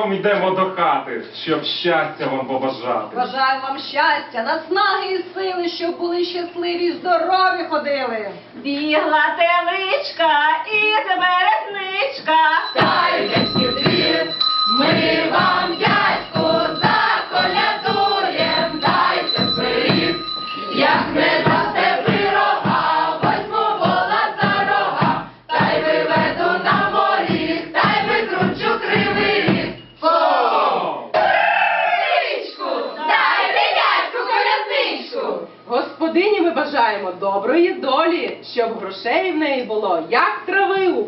кроком йдемо до хати, щоб щастя вам побажати. Бажаю вам щастя, наснаги і сили, щоб були щасливі і здорові ходили. Бігла теличка і березничка. Господині ми бажаємо доброї долі, щоб грошей в неї було, як трави у